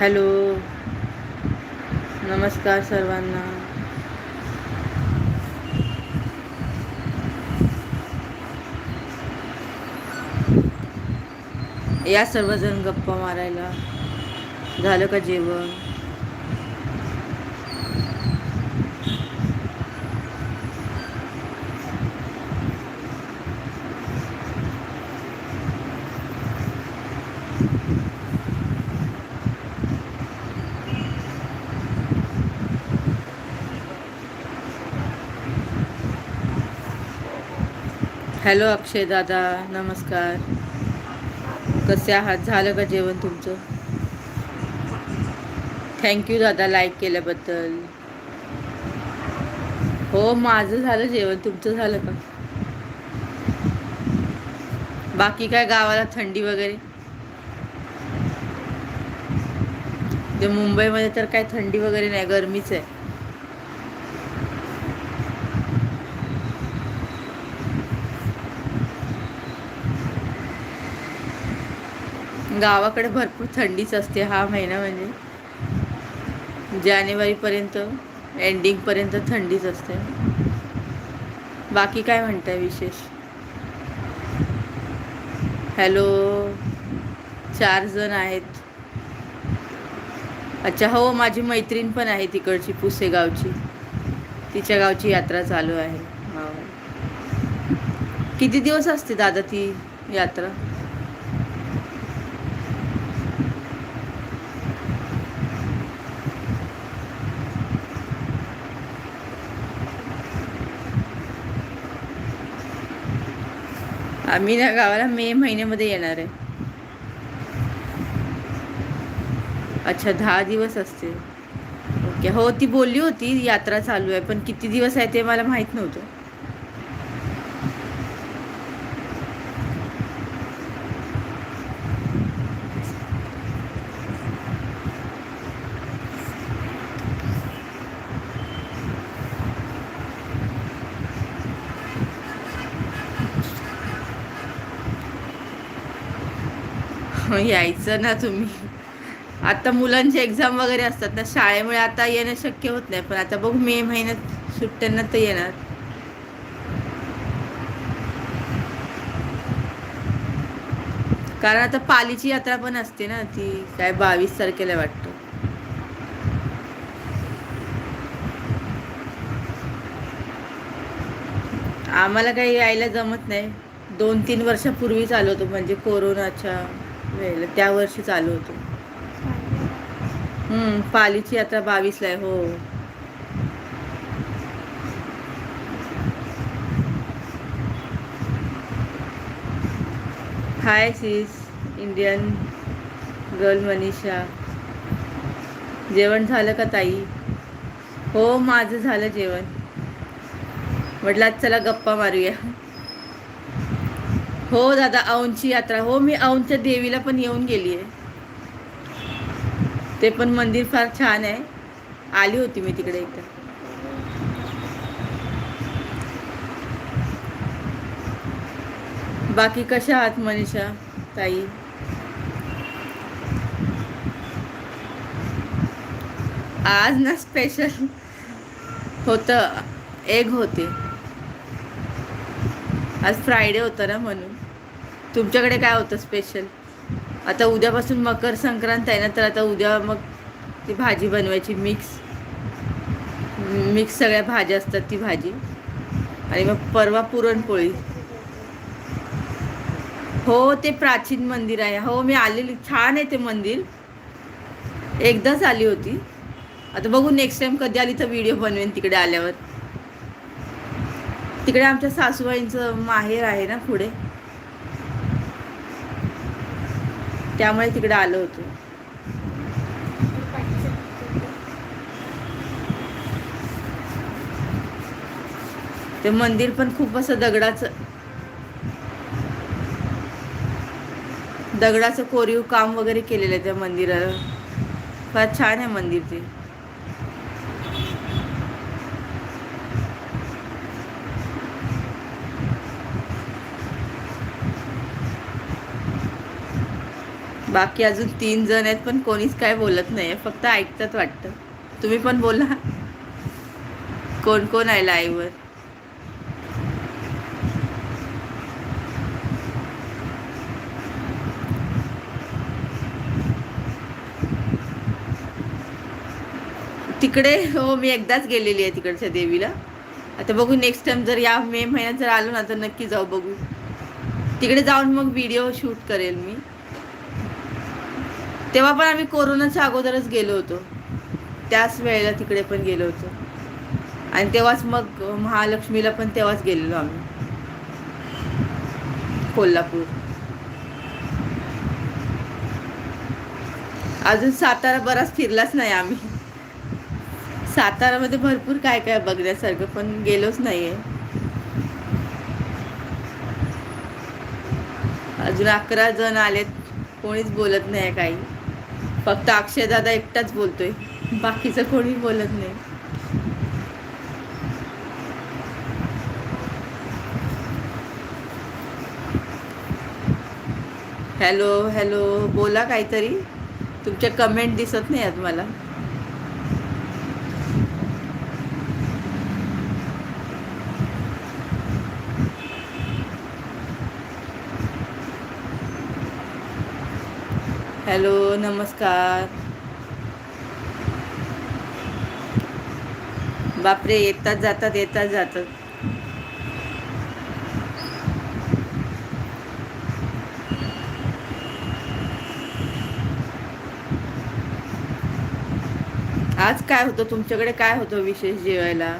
Hello. नमस्कार सर्वांना. या सर्वजण गप्पा मारायला. झालं का जेवण? हॅलो अक्षय दादा नमस्कार. कसे आहात? झालं का जेवण तुमचं? थँक्यू दादा लाईक केल्याबद्दल. हो माझं झालं जेवण. तुमचं झालं का? बाकी काय गावाला थंडी वगैरे? ते मुंबईमध्ये तर काय थंडी वगैरे नाही गरमीच आहे. गावाकडे भरपूर थंडीच असते हा महिना म्हणजे. जानेवारीपर्यंत एंडिंगपर्यंत थंडीच असते. बाकी काय म्हणताय विशेष? हॅलो चार जण आहेत. अच्छा हो माझी मैत्रीण पण आहे तिकडची पुसेगावची. तिच्या गावची यात्रा चालू आहे. हो. किती दिवस असते दादा ती यात्रा? आम्ही ना गावाला मे महिन्यामध्ये येणार आहे. अच्छा दहा दिवस असते ओके. हो ती बोलली होती यात्रा चालू आहे पण किती दिवस आहे ते मला माहीत नव्हतं. यायचं ना तुम्ही. आता मुलांचे एक्झाम वगैरे असतात ना शाळेमुळे आता येणं शक्य होत नाही. पण आता बघू मे महिन्यात सुट्ट्यांना तर येणार. कारण आता पालीची यात्रा पण असते ना ती काय बावीस तारखेला वाटतं. आम्हाला काही यायला जमत नाही. दोन तीन वर्षापूर्वी चालवतो होतो म्हणजे कोरोनाच्या वेळेला त्या वर्षी चालू होतो. हम्म, पालीची यात्रा बावीसला आहे हो. Hi sis Indian girl Manisha जेवण झालं का ताई? हो माझं झालं जेवण. म्हटलं आज चला गप्पा मारूया. हो दादा औंची यात्रा. हो मी औंच्या देवीला पण येऊन गेली आहे ते पण मंदिर फार छान आहे. आली होती मी तिकडे एकदा. बाकी कशा आहात मनीषा ताई? आज ना स्पेशल होतं. एग होते. आज फ्रायडे होतं ना म्हणून. तुमच्याकडे काय होतं स्पेशल आता उद्यापासून मकर संक्रांत आहे ना तर आता उद्या मग ती भाजी बनवायची मिक्स मिक्स सगळ्या भाज्या असतात ती भाजी. आणि मग परवा पुरणपोळी. हो ते प्राचीन मंदिर आहे. हो मी आलेली छान आहे ते मंदिर. एकदाच आली होती. आता बघू नेक्स्ट टाइम कधी आली तर व्हिडिओ बनवेन तिकडे आल्यावर. तिकडे आमच्या सासूबाईंचं माहेर आहे ना पुढे. त्यामुळे तिकडे आलो होतो. ते मंदिर पण खूप असं दगडाचं दगडाचं कोरीव काम वगैरे केलेलं आहे त्या मंदिराला. फार छान आहे मंदिर ते. बाकी अजून तीन जण आहेत पण कोणीच काय बोलत नाही फक्त ऐकतात वाटतं. तुम्ही पण बोला. कोण कोण आहे लाईव्हवर तिकडे हो मी एकदाच गेलेली आहे तिकडच्या देवीला. आता बघू नेक्स्ट टाइम जर या मे महिन्यात जर आलो ना तर नक्की जाऊ बघू. तिकडे जाऊन मग व्हिडिओ शूट करेल मी. तेव्हा पण आम्ही कोरोनाच्या अगोदरच गेलो होतो. त्याच वेळेला तिकडे पण गेलो होतो. आणि तेव्हाच मग महालक्ष्मीला पण तेव्हाच गेलेलो आम्ही. कोल्हापूर. अजून सातारा बराच फिरलाच नाही आम्ही. सातारामध्ये भरपूर काय काय बघण्यासारखं पण गेलोच नाही आहे अजून अकरा जण आलेत कोणीच बोलत नाही काही. फक्त अक्षय दादा एकटाच बोलतोय. बाकीचं कोणी बोलत नाही. हॅलो हॅलो बोला काहीतरी. तुमच्या कमेंट दिसत नाही आहेत मला. हॅलो नमस्कार. बापरे येतात जातात येतात जातात. आज काय होतं? तुमच्याकडे काय होतं विशेष जेवायला?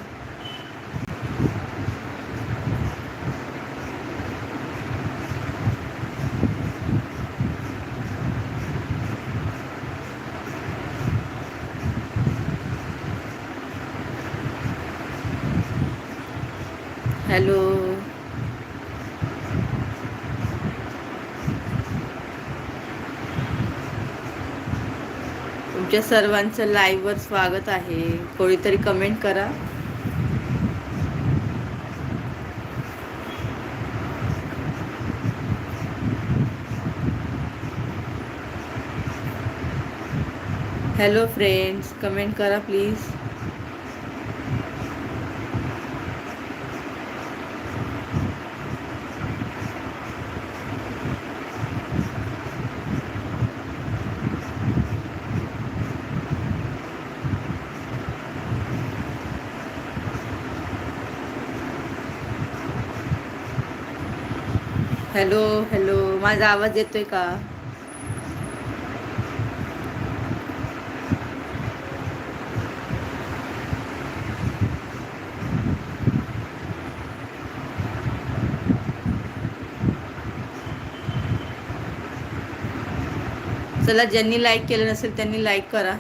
हॅलो. तुमच्या सर्वांचं लाईव्हवर स्वागत आहे. कोणीतरी कमेंट करा. हॅलो फ्रेंड्स कमेंट करा प्लीज हॅलो हॅलो माझा आवाज येतोय का? चला ज्यांनी लाईक केलं नसेल त्यांनी लाईक करा.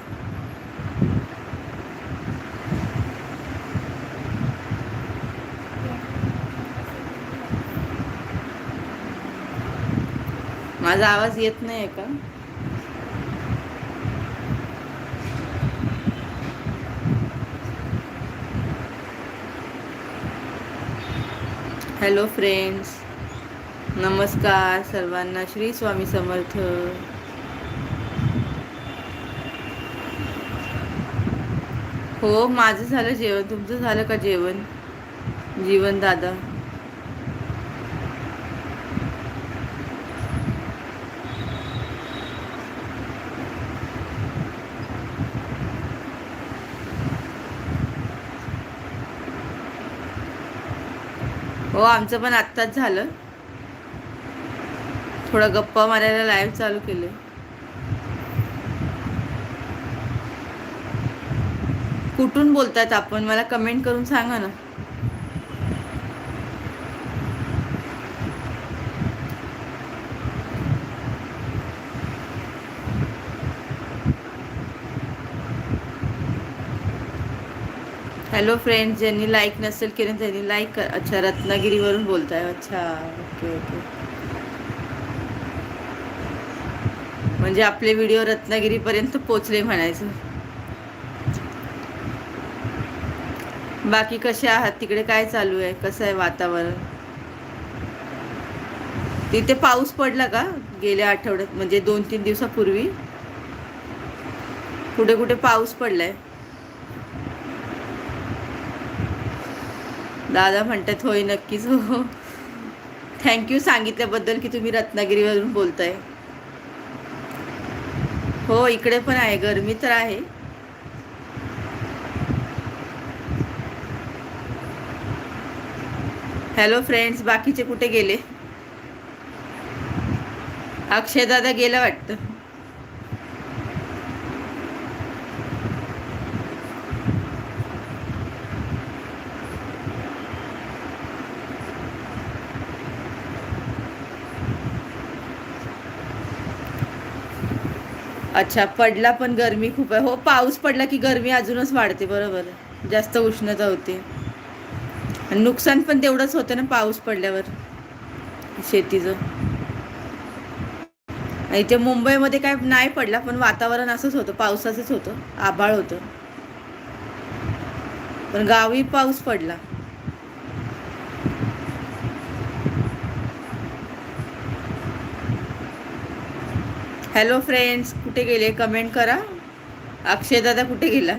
माझा आवाज येत नाही आहे का? हॅलो फ्रेंड्स नमस्कार सर्वांना. श्री स्वामी समर्थ. हो माझं झालं जेवण. तुमचं झालं का जेवण? जीवन दादा. हो आमचं पण आत्ताच झालं. थोडं गप्पा मारायला लाईव्ह चालू केले कुठून बोलतात आपण? मला कमेंट करून सांगा ना. हॅलो फ्रेंड्स ज्यांनी लाईक नसेल केलं त्यांनी लाईक कर. अच्छा रत्नागिरीवरून बोलताय. अच्छा ओके ओके म्हणजे आपले व्हिडिओ रत्नागिरीपर्यंत पोचले म्हणायचं. बाकी कसे आहात? तिकडे काय चालू आहे? कसं आहे वातावरण? तिथे पाऊस पडला का गेल्या आठवड्यात? म्हणजे दोन तीन दिवसापूर्वी? कुठे कुठे पाऊस पडलाय? दादा म्हणतात होय नक्कीच हो, हो. थँक्यू सांगितल्याबद्दल की तुम्ही रत्नागिरीवरून बोलताय. हो इकडे पण आहे गरमी तर आहे. हॅलो फ्रेंड्स बाकीचे कुठे गेले? अक्षय दादा गेला वाटतं. अच्छा पडला पण गरमी खूप आहे. हो पाऊस पडला की गरमी अजूनच वाढते बरोबर. जास्त उष्णता होते. आणि नुकसान पण तेवढंच होतं ना पाऊस पडल्यावर शेतीचं. इथे मुंबईमध्ये काय नाही पडला पण वातावरण असंच होतं पावसाचंच होतं. आभाळ होतं. पण गावी पाऊस पडला. हॅलो फ्रेंड्स कुठे गेले? कमेंट करा. अक्षय दादा कुठे गेला?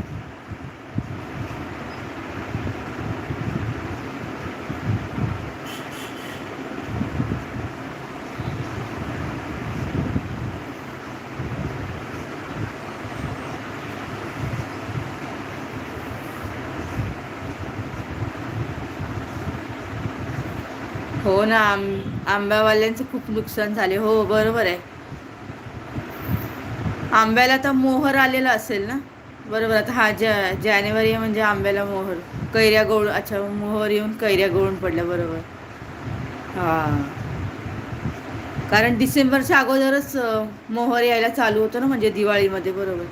हो ना आम आंब्यावाल्यांचं खूप नुकसान झाले. हो बरोबर आहे. आंब्याला तर मोहर आलेला असेल ना? बरोबर आता हा जा जानेवारी म्हणजे आंब्याला मोहर. कैऱ्या गोळ अच्छा मोहर येऊन कैऱ्या गळून पडल्या बरोबर. हां. कारण डिसेंबरच्या अगोदरच मोहर यायला चालू होतं ना म्हणजे दिवाळीमध्ये बरोबर.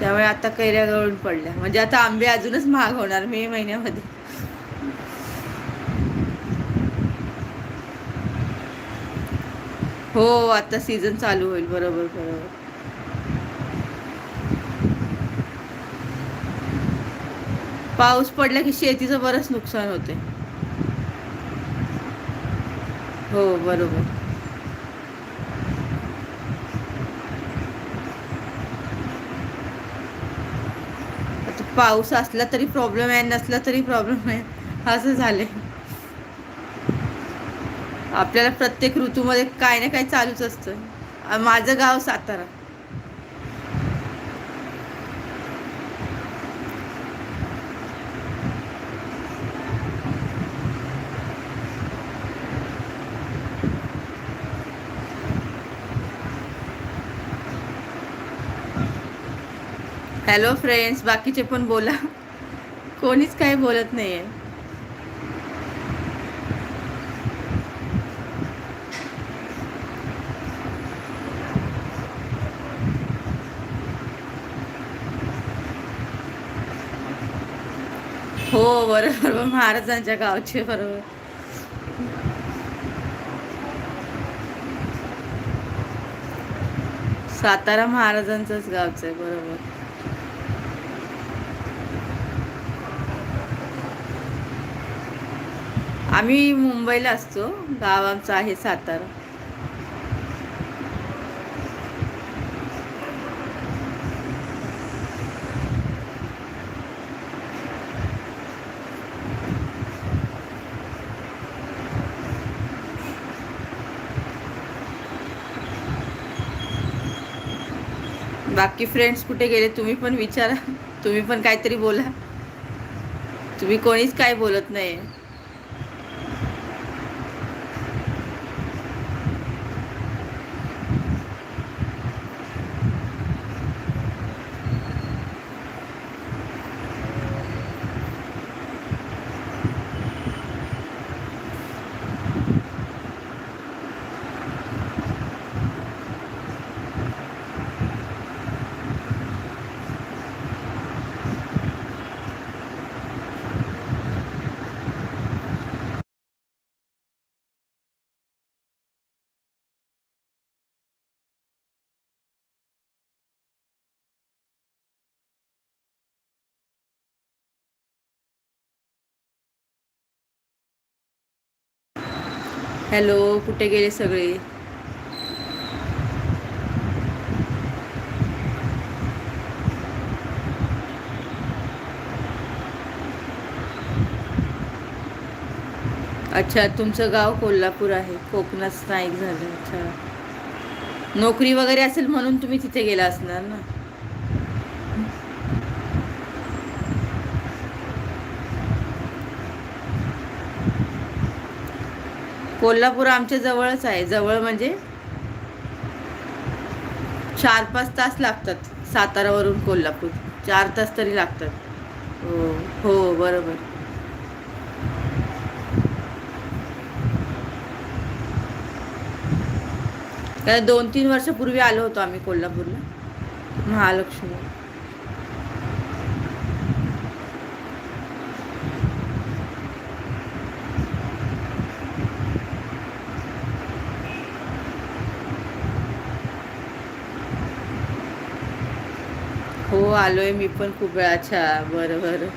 त्यामुळे आता कैऱ्या गळून पडल्या. म्हणजे आता आंबे अजूनच महाग होणार मे महिन्यामध्ये. हो आता सीझन चालू होईल बरोबर बरोबर. पाऊस पडला की शेतीचं बरंच नुकसान होते हो बरोबर. आता पाऊस असला तरी प्रॉब्लेम आहे नसला तरी प्रॉब्लेम आहे. असं झाले आपल्याला प्रत्येक ऋतूमध्ये काय ना काय चालूच असतं. माझं गाव सातारा. हॅलो फ्रेंड्स बाकीचे पण बोला. कोणीच काही बोलत नाही आहे हो बरोबर महाराजांच्या गावचे बरोबर. सातारा महाराजांचंच गावचं आहे बरोबर. आम्ही मुंबईला असतो गाव आमचं आहे सातारा. बाकी फ्रेंड्स कुठे गेले तुम्ही पण विचारा. तुम्ही पण काहीतरी बोला. तुम्ही कोणीच काय बोलत नाही हॅलो कुठे गेले सगळे? अच्छा तुमचं गाव कोल्हापूर आहे. कोकणात स्थायिक झालं अच्छा. नोकरी वगैरे असेल म्हणून तुम्ही तिथे गेला असणार ना? कोल्हापूर आमच्या जवळच आहे. जवळ म्हणजे चार पाच तास लागतात सातारावरून कोल्हापूर. चार तास तरी लागतात. हो हो बरोबर. कारण दोन तीन वर्षापूर्वी आलो होतो आम्ही कोल्हापूरला. महालक्ष्मी. हो आलोय मी पण खूप वेळा. अच्छा बरं बरं.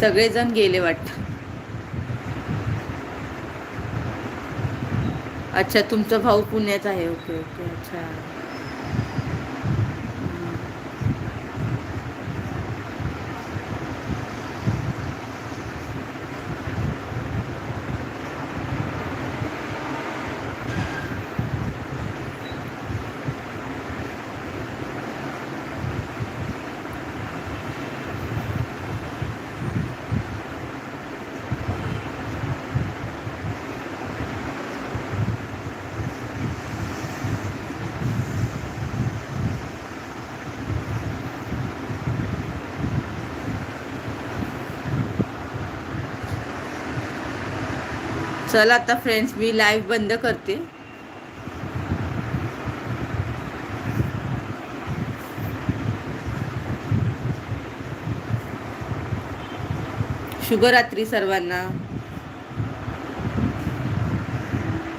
सगळेजण गेले वाटतं. अच्छा तुमचा भाऊ पुण्यात आहे. ओके ओके अच्छा. चला आता फ्रेंड्स मी लाईव्ह बंद करते. शुभरात्री सर्वांना.